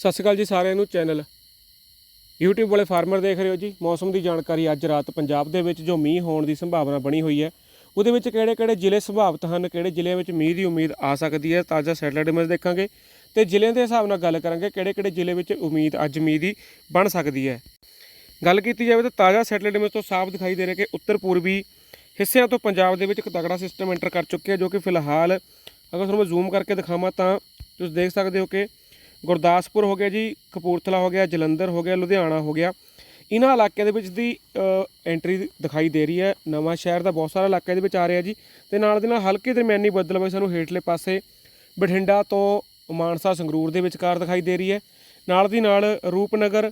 ਸਤਿ ਸ਼੍ਰੀ ਅਕਾਲ ਜੀ ਸਾਰਿਆਂ ਨੂੰ ਚੈਨਲ YouTube ਵਾਲੇ ਫਾਰਮਰ ਦੇਖ ਰਹੇ ਹੋ ਜੀ। ਮੌਸਮ ਦੀ ਜਾਣਕਾਰੀ ਅੱਜ ਰਾਤ ਪੰਜਾਬ ਦੇ ਵਿੱਚ ਜੋ ਮੀਂਹ ਹੋਣ ਦੀ ਸੰਭਾਵਨਾ ਬਣੀ ਹੋਈ ਹੈ, ਉਹਦੇ ਵਿੱਚ ਕਿਹੜੇ-ਕਿਹੜੇ ਜ਼ਿਲ੍ਹੇ ਸੰਭਾਵਿਤ ਹਨ, ਕਿਹੜੇ ਜ਼ਿਲ੍ਹਿਆਂ ਵਿੱਚ ਮੀਂਹ ਦੀ ਉਮੀਦ ਆ ਸਕਦੀ ਹੈ, ਤਾਜ਼ਾ ਸੈਟਲਾਈਟ ਇਮੇਜ ਦੇਖਾਂਗੇ ਤੇ ਜ਼ਿਲ੍ਹਿਆਂ ਦੇ ਹਿਸਾਬ ਨਾਲ ਗੱਲ ਕਰਾਂਗੇ ਕਿਹੜੇ-ਕਿਹੜੇ ਜ਼ਿਲ੍ਹੇ ਵਿੱਚ ਉਮੀਦ ਅੱਜ ਮੀਂਹ ਦੀ ਬਣ ਸਕਦੀ ਹੈ। ਗੱਲ ਕੀਤੀ ਜਾਵੇ ਤਾਂ ਤਾਜ਼ਾ ਸੈਟਲਾਈਟ ਇਮੇਜ ਤੋਂ ਸਾਫ਼ ਦਿਖਾਈ ਦੇ ਰਿਹਾ ਕਿ ਉੱਤਰ ਪੂਰਬੀ ਹਿੱਸਿਆਂ ਤੋਂ ਪੰਜਾਬ ਦੇ ਵਿੱਚ ਇੱਕ ਤਗੜਾ ਸਿਸਟਮ ਐਂਟਰ ਕਰ ਚੁੱਕਿਆ ਜੋ ਕਿ ਫਿਲਹਾਲ ਅਗਰ ਤੁਹਾਨੂੰ ਮੈਂ ਜ਼ੂਮ ਕਰਕੇ ਦਿਖਾਵਾਂ ਤਾਂ ਤੁਸੀਂ ਦੇਖ ਸਕਦੇ ਹੋ ਕਿ ਗੁਰਦਾਸਪੁਰ ਹੋ ਗਿਆ ਜੀ, ਕਪੂਰਥਲਾ ਹੋ ਗਿਆ, ਜਲੰਧਰ ਹੋ ਗਿਆ, ਲੁਧਿਆਣਾ ਹੋ ਗਿਆ। ਇਹਨਾਂ ਇਲਾਕਿਆਂ ਦੇ ਵਿੱਚ ਦੀ ਐਂਟਰੀ ਦਿਖਾਈ ਦੇ ਰਹੀ ਹੈ। ਨਵਾਂ ਸ਼ਹਿਰ ਦਾ ਬਹੁਤ ਸਾਰਾ ਇਲਾਕਾ ਇਹਦੇ ਵਿੱਚ ਆ ਰਿਹਾ ਜੀ। ਤੇ ਨਾਲ ਦੇ ਨਾਲ ਹਲਕੇ ਦਰਮਿਆਨੀ ਬੱਦਲਬਾਈ ਸਾਨੂੰ ਹੇਠਲੇ ਪਾਸੇ ਬਠਿੰਡਾ ਤੋਂ ਮਾਨਸਾ, ਸੰਗਰੂਰ ਦੇ ਵਿਚਕਾਰ ਦਿਖਾਈ ਦੇ ਰਹੀ ਹੈ। ਨਾਲ ਦੀ ਨਾਲ ਰੂਪਨਗਰ,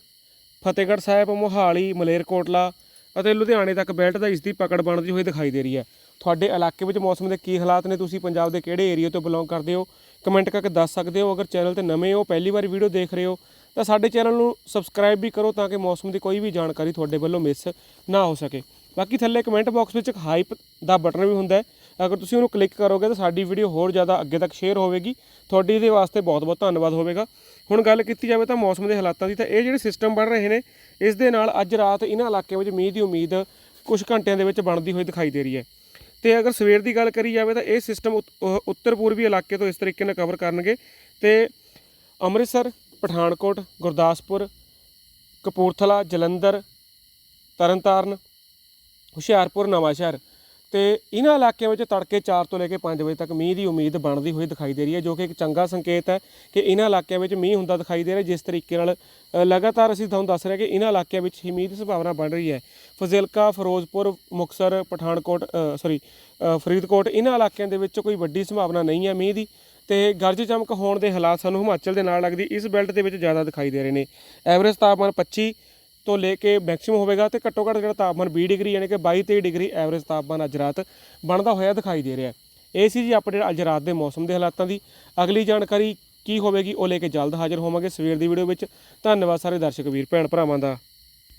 ਫਤਿਹਗੜ੍ਹ ਸਾਹਿਬ, ਮੋਹਾਲੀ, ਮਲੇਰਕੋਟਲਾ ਅਤੇ ਲੁਧਿਆਣੇ ਤੱਕ ਬੈਲਟ ਦਾ ਇਸ ਦੀ ਪਕੜ ਬਣਦੀ ਹੋਈ ਦਿਖਾਈ ਦੇ ਰਹੀ ਹੈ। ਤੁਹਾਡੇ ਇਲਾਕੇ ਵਿੱਚ ਮੌਸਮ ਦੇ ਕੀ ਹਾਲਾਤ ਨੇ? ਤੁਸੀਂ ਪੰਜਾਬ ਦੇ ਕਿਹੜੇ ਏਰੀਆ ਤੋਂ ਬਿਲੋਂਗ ਕਰਦੇ ਹੋ? ਕਮੈਂਟ ਕਰਕੇ ਦੱਸ ਸਕਦੇ ਹੋ। ਅਗਰ ਚੈਨਲ ਤੇ ਨਵੇਂ ਹੋ, ਪਹਿਲੀ ਵਾਰ ਵੀਡੀਓ ਦੇਖ ਰਹੇ ਹੋ, ਤਾਂ ਸਾਡੇ ਚੈਨਲ ਨੂੰ ਸਬਸਕ੍ਰਾਈਬ ਵੀ ਕਰੋ ਤਾਂ ਕਿ ਮੌਸਮ ਦੀ ਕੋਈ ਵੀ ਜਾਣਕਾਰੀ ਤੁਹਾਡੇ ਵੱਲੋਂ ਮਿਸ ਨਾ ਹੋ ਸਕੇ। ਬਾਕੀ ਥੱਲੇ ਕਮੈਂਟ ਬਾਕਸ ਵਿੱਚ ਇੱਕ ਹਾਈਪ ਦਾ ਬਟਨ ਵੀ ਹੁੰਦਾ ਹੈ। ਅਗਰ ਤੁਸੀਂ ਉਹਨੂੰ ਕਲਿੱਕ ਕਰੋਗੇ ਤਾਂ ਸਾਡੀ ਵੀਡੀਓ ਹੋਰ ਜ਼ਿਆਦਾ ਅੱਗੇ ਤੱਕ ਸ਼ੇਅਰ ਹੋਵੇਗੀ। ਤੁਹਾਡੀ ਇਹਦੇ ਵਾਸਤੇ ਬਹੁਤ-ਬਹੁਤ ਧੰਨਵਾਦ ਹੋਵੇਗਾ। ਹੁਣ ਗੱਲ ਕੀਤੀ ਜਾਵੇ ਤਾਂ ਮੌਸਮ ਦੇ ਹਾਲਾਤਾਂ ਦੀ, ਤਾਂ ਇਹ ਜਿਹੜੇ ਸਿਸਟਮ ਬਣ ਰਹੇ ਨੇ, ਇਸ ਦੇ ਨਾਲ ਅੱਜ ਰਾਤ ਇਹਨਾਂ ਇਲਾਕਿਆਂ ਵਿੱਚ ਮੀਂਹ ਦੀ ਉਮੀਦ ਕੁਝ ਘੰਟਿਆਂ ਦੇ ਵਿੱਚ ਬਣਦੀ ਹੋਈ ਦਿਖਾਈ ਦੇ ਰਹੀ ਹੈ। ਤੇ ਅਗਰ ਸਵੇਰ ਦੀ ਗੱਲ ਕਰੀ ਜਾਵੇ ਤਾਂ ਇਹ ਸਿਸਟਮ ਉੱਤਰ ਪੂਰਬੀ ਇਲਾਕੇ ਤੋਂ ਇਸ ਤਰੀਕੇ ਨਾਲ ਕਵਰ ਕਰਨਗੇ ਤੇ ਅੰਮ੍ਰਿਤਸਰ, ਪਠਾਨਕੋਟ, ਗੁਰਦਾਸਪੁਰ, ਕਪੂਰਥਲਾ, ਜਲੰਧਰ, ਤਰਨਤਾਰਨ, ਹੁਸ਼ਿਆਰਪੁਰ, ਨਵਾਂਸ਼ਹਿਰ ਤੇ ਇਹਨਾਂ ਇਲਾਕਿਆਂ ਵਿੱਚ ਤੜਕੇ 4 ਤੋਂ ਲੈ ਕੇ 5 ਵਜੇ ਤੱਕ ਮੀਂਹ ਦੀ ਉਮੀਦ ਬਣਦੀ ਹੋਈ ਦਿਖਾਈ ਦੇ ਰਹੀ ਹੈ, ਜੋ ਕਿ ਇੱਕ ਚੰਗਾ ਸੰਕੇਤ ਹੈ ਕਿ ਇਹਨਾਂ ਇਲਾਕਿਆਂ ਵਿੱਚ ਮੀਂਹ ਹੁੰਦਾ ਦਿਖਾਈ ਦੇ ਰਿਹਾ ਜਿਸ ਤਰੀਕੇ ਨਾਲ ਲਗਾਤਾਰ ਅਸੀਂ ਤੁਹਾਨੂੰ ਦੱਸ ਰਹੇ ਕਿ ਇਹਨਾਂ ਇਲਾਕਿਆਂ ਵਿੱਚ ਹੀ ਮੀਂਹ ਦੀ ਸੰਭਾਵਨਾ ਬਣ ਰਹੀ ਹੈ। ਫਜ਼ਿਲਕਾ, ਫਿਰੋਜ਼ਪੁਰ ਮੁਕਸਰ ਪਠਾਨਕੋਟ ਸੌਰੀ ਫਰੀਦਕੋਟ, ਇਹਨਾਂ ਇਲਾਕਿਆਂ ਦੇ ਵਿੱਚ ਕੋਈ ਵੱਡੀ ਸੰਭਾਵਨਾ ਨਹੀਂ ਹੈ ਮੀਂਹ ਦੀ ਤੇ ਗਰਜ ਚਮਕ ਹੋਣ ਦੇ ਹਾਲਾਤ ਸਾਨੂੰ ਹਿਮਾਚਲ ਦੇ ਨਾਲ ਲੱਗਦੀ ਇਸ ਬੈਲਟ ਦੇ ਵਿੱਚ ਜ਼ਿਆਦਾ ਦਿਖਾਈ ਦੇ ਰਹੇ ਨੇ। ਐਵਰੇਜ ਤਾਪਮਾਨ 25 ਤੋਂ ਲੈ ਕੇ ਮੈਕਸਿਮਮ ਹੋਵੇਗਾ ਤੇ ਘੱਟੋ ਘੱਟ ਜਿਹੜਾ ਤਾਪਮਾਨ 20 ਡਿਗਰੀ ਯਾਨੀ ਕਿ 22 23 ਡਿਗਰੀ ਐਵਰੇਜ ਤਾਪਮਾਨ ਅੱਜ ਰਾਤ ਬਣਦਾ ਹੋਇਆ ਦਿਖਾਈ ਦੇ ਰਿਹਾ ਹੈ। ਇਹ ਸੀ ਜੀ ਅਪਡੇਟ ਅੱਜ ਰਾਤ ਦੇ ਮੌਸਮ ਦੇ ਹਾਲਾਤਾਂ ਦੀ। ਅਗਲੀ ਜਾਣਕਾਰੀ ਕੀ ਹੋਵੇਗੀ ਉਹ ਲੈ ਕੇ ਜਲਦ ਹਾਜ਼ਰ ਹੋਵਾਂਗੇ ਸਵੇਰ ਦੀ ਵੀਡੀਓ ਵਿੱਚ। ਧੰਨਵਾਦ ਸਾਰੇ ਦਰਸ਼ਕ ਵੀਰ, ਭੈਣ ਭਰਾਵਾਂ ਦਾ।